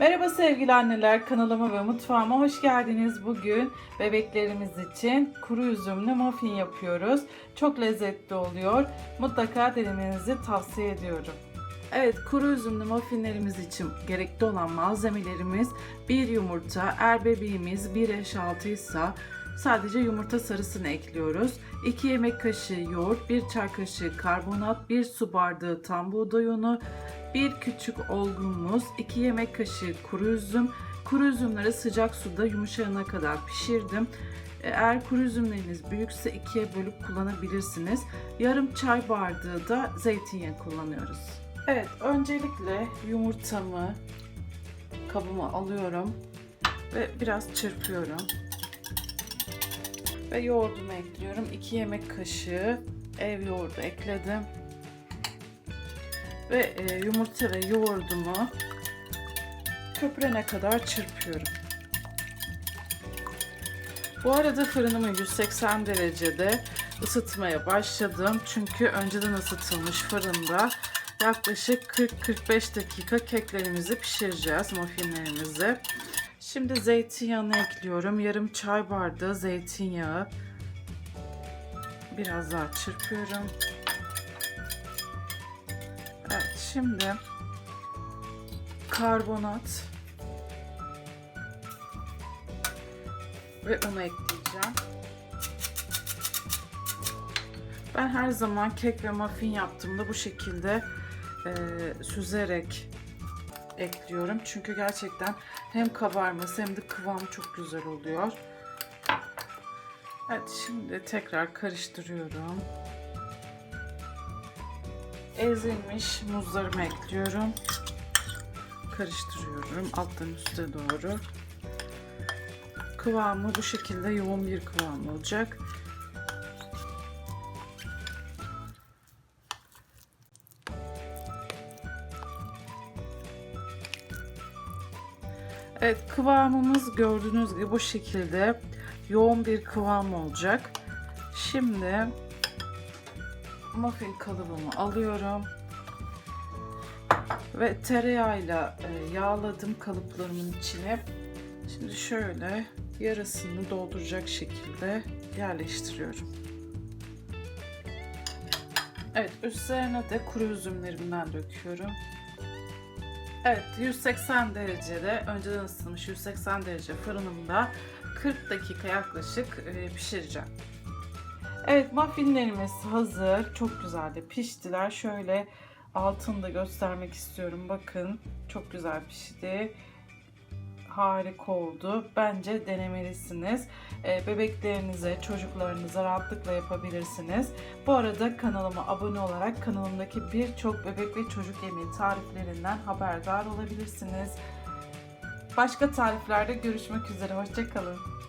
Merhaba sevgili anneler, kanalıma ve mutfağıma hoş geldiniz. Bugün bebeklerimiz için kuru üzümlü muffin yapıyoruz. Çok lezzetli oluyor. Mutlaka denemenizi tavsiye ediyorum. Evet, kuru üzümlü muffinlerimiz için gerekli olan malzemelerimiz bir yumurta, eğer bebeğimiz 1 yaş altıysa sadece yumurta sarısını ekliyoruz. 2 yemek kaşığı yoğurt, 1 çay kaşığı karbonat, 1 su bardağı tam buğday unu, 1 küçük olgun muz, 2 yemek kaşığı kuru üzüm. Kuru üzümleri sıcak suda yumuşayana kadar pişirdim. Eğer kuru üzümleriniz büyükse ikiye bölüp kullanabilirsiniz. Yarım çay bardağı da zeytinyağı kullanıyoruz. Evet, öncelikle yumurtamı kabıma alıyorum ve biraz çırpıyorum. Ve yoğurdumu ekliyorum. 2 yemek kaşığı ev yoğurdu ekledim. Ve e, yumurta ve yoğurdumu köpürene kadar çırpıyorum. Bu arada fırınımı 180 derecede ısıtmaya başladım. Çünkü önceden ısıtılmış fırında yaklaşık 40-45 dakika keklerimizi pişireceğiz, muffinlerimizi. Şimdi zeytinyağını ekliyorum. Yarım çay bardağı zeytinyağı. Biraz daha çırpıyorum. Şimdi karbonat ve unu ekleyeceğim. Ben her zaman kek ve muffin yaptığımda bu şekilde e, süzerek ekliyorum. Çünkü gerçekten hem kabarması hem de kıvamı çok güzel oluyor. Evet şimdi tekrar karıştırıyorum. Ezilmiş muzlarımı ekliyorum. Karıştırıyorum alttan üste doğru. Kıvamı bu şekilde yoğun bir kıvam olacak. Evet kıvamımız gördüğünüz gibi bu şekilde yoğun bir kıvam olacak. Şimdi muffin kalıbımı alıyorum. Ve tereyağıyla e, yağladım kalıplarımın içine. Şimdi şöyle yarısını dolduracak şekilde yerleştiriyorum. Evet üstlerine de kuru üzümlerimden döküyorum. Evet 180 derecede önceden ısıtılmış 180 derece fırınımda 40 dakika yaklaşık e, pişireceğim. Evet muffinlerimiz hazır. Çok güzel de piştiler. Şöyle altını da göstermek istiyorum. Bakın çok güzel pişti. Harika oldu. Bence denemelisiniz. E, bebeklerinize, çocuklarınıza rahatlıkla yapabilirsiniz. Bu arada kanalıma abone olarak kanalımdaki birçok bebek ve çocuk yemeği tariflerinden haberdar olabilirsiniz. Başka tariflerde görüşmek üzere. Hoşçakalın.